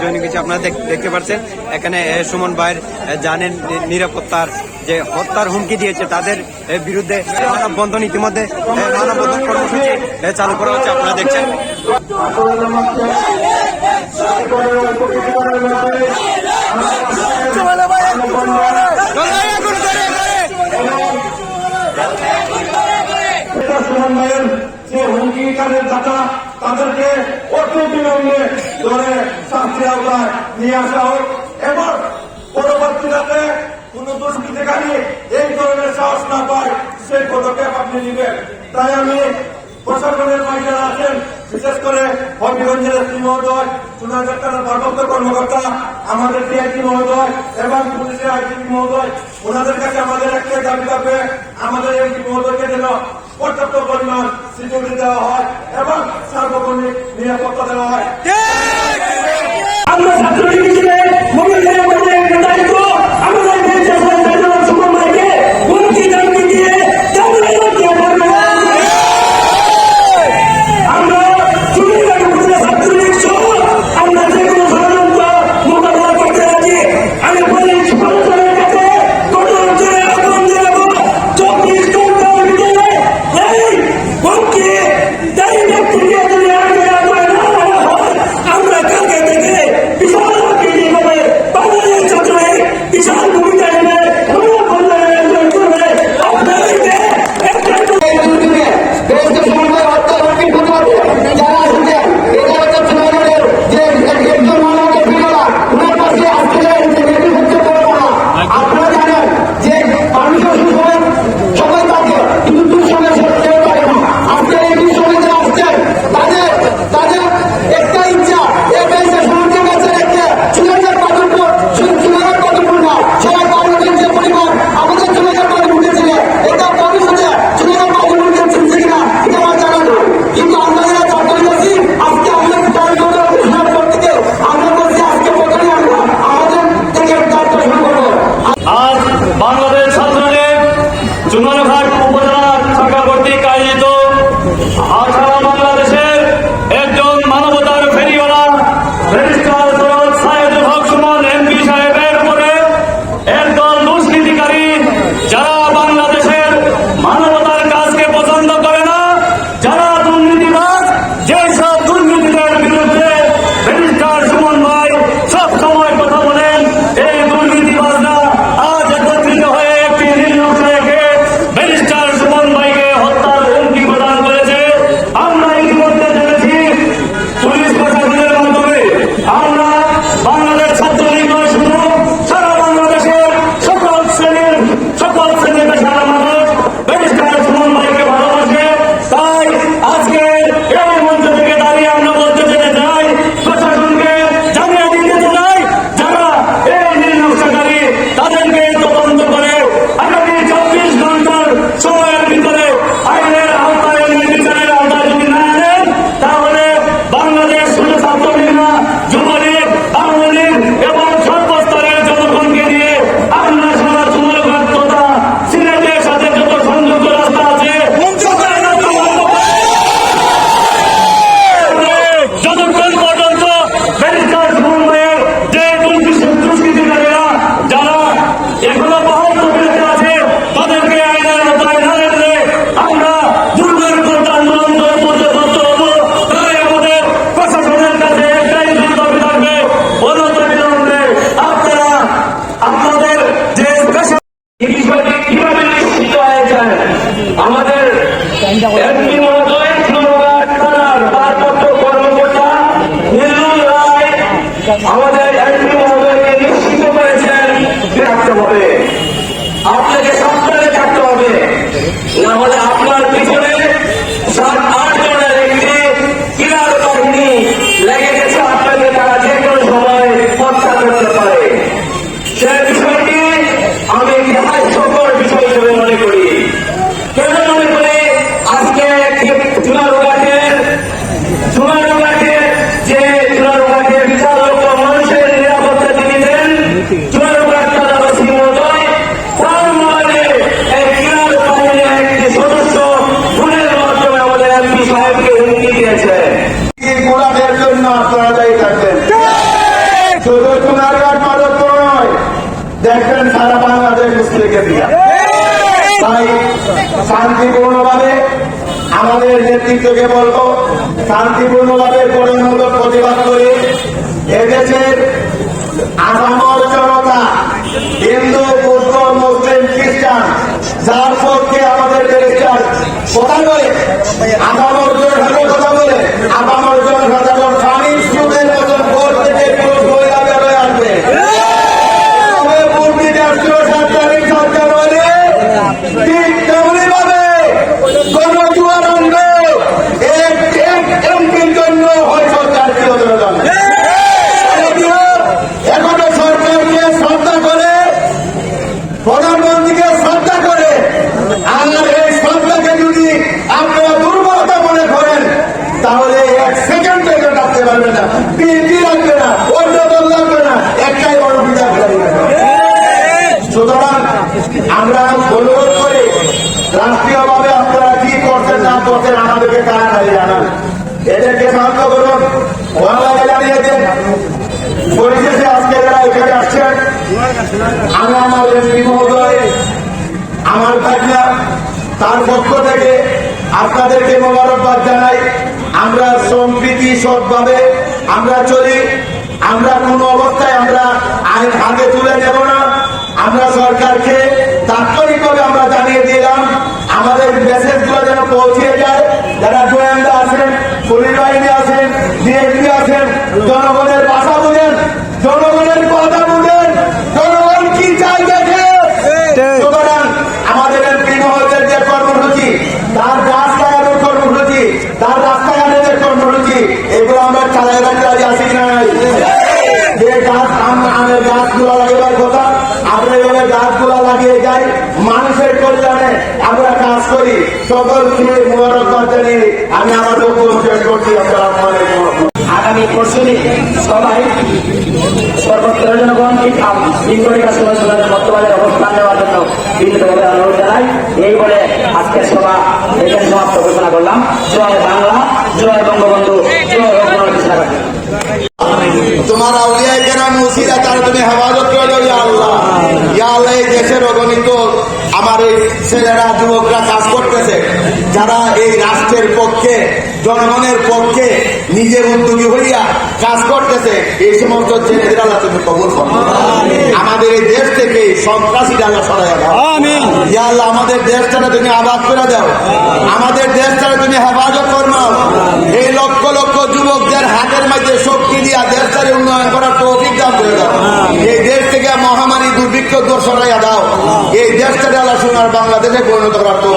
জৈনিক কিছু আপনারা দেখতে পাচ্ছেন। এখানে সুমন ভাইয়ের জানেন নিরাপত্তার যে হত্যার হুমকি দিয়েছে, তাদের বিরুদ্ধে মানববন্ধন ইতিমধ্যে মানববন্ধন কর্মসূচি চালু করা হচ্ছে। আপনারা দেখছেন। সমন্বয়ের যে হুমকি অঙ্গীকারের দাতা, তাদেরকে অতি বিলম্বে ধরে শাস্তি আওতায় নিয়ে আসা হোক। এবং পরবর্তী রাতে কোন দুষ্কৃতিকারী এই ধরনের সাহস না পায়, সেই পদক্ষেপ আপনি নিবেন। তাই আমি প্রশাসনের যারা আছেন, বিশেষ করে হবিগঞ্জের এসপি মহোদয় চুনাগড় থানার ভারপ্রাপ্ত কর্মকর্তা, আমাদের ডিআইজি মহোদয় এবং পুলিশের আইজি মহোদয়, ওনাদের কাছে আমাদের একটা দাবি থাকবে, আমাদের এই মহোদয়কে যেন পর্যাপ্ত পরিমাণ সিকিউরিটি দেওয়া হয় এবং সার্বক্ষণিক নিরাপত্তা দেওয়া হয়। আমরা ছাত্রলীগ তাই শান্তিপূর্ণভাবে আমাদের নেতৃত্বকে বলব, শান্তিপূর্ণভাবে পরিণত প্রতিবাদ করে এদেশের আসামর জনতা, হিন্দু বৌদ্ধ মুসলিম, খ্রিস্টান, যার পক্ষে আমাদের ব্যারিস্টার কথা বলে আসামর Tem আমি আমার এমপি মহোদয় আমার ভাগনা তার পক্ষ থেকে আপনাদেরকে মোবারকবাদ জানাই। আমরা সম্প্রীতি সৎভাবে আমরা চলি। আমরা কোন অবস্থায় আমরা আইন হাতে তুলে নেব না। আমরা সরকারকে তাৎক্ষণিকভাবে আমরা জানিয়ে দিলাম, আমাদের মেসেজগুলো যেন পৌঁছে যায়, যারা গোয়েন্দা আছেন পুলিশ বাহিনী আছেন ডিএসপি আছেন জনগণের ভাষা বুঝেন জনগণের কথা বুঝেন জনগণ কি চাই দেখে সুতরাং আমাদের এমপি মহোদয়ের যে কর্মসূচি তার গাছ লাগানোর কর্মসূচি তার রাস্তাঘাটের যে কর্মসূচি এগুলো আমরা চালাই রাখতে রাজি আছি কি নাই যে গাছ আম- আমের গাছগুলো লাগাবার কথা আমরা এভাবে গাছগুলো লাগিয়ে যাই মানুষের কল্যাণে আমরা কাজ করি সকলকে মোবারকবাদ জানিয়ে আমি আমার বক্তব্য শেষ করছি। আগামী পরশু সবাই সর্বত্র জনগণ ইন্দোরিকা সমাজের বর্তমানে অবস্থান নেওয়ার জন্য বিনীতভাবে অনুরোধ জানাই। এই বলে আজকের সভা এখানে সমাপ্ত ঘোষণা করলাম। জয় বাংলা জয় বঙ্গবন্ধু জয় তোমার আউলিয়া কেরাম মুসিরা তার তুমি হেফাজত করে দাও ইয়া আল্লাহ। ইয়া আল্লাহ এই দেশের অগণিত আমার এই ছেলেরা যুবকরা কাজ করতেছে। যারা এই রাষ্ট্রের পক্ষে জনগণের পক্ষে নিজের উদ্যোগী হইয়া কাজ করতেছে এই সমস্ত ছেলেদের আল্লাহ তুমি কবুল করো। আমাদের এই দেশ থেকে সন্ত্রাসী আল্লাহ সরাইয়া দাও। ইয়া আল্লাহ আমাদের দেশটাকে তুমি আবাদ করে দাও। আমাদের দেশটাকে তুমি হেফাজত ফরমাও এই লক্ষ লক্ষ যুবকদের হাতের মধ্যে শক্তি দিয়া দেশটাকে উন্নয়ন করার তৌফিক দান করে দাও। এই দেশ থেকে মহামারী দুর্ভিক্ষ দূর সরাইয়া দাও এই দেশটাকে আল্লাহ সোনার বাংলাদেশে পরিণত করার তো।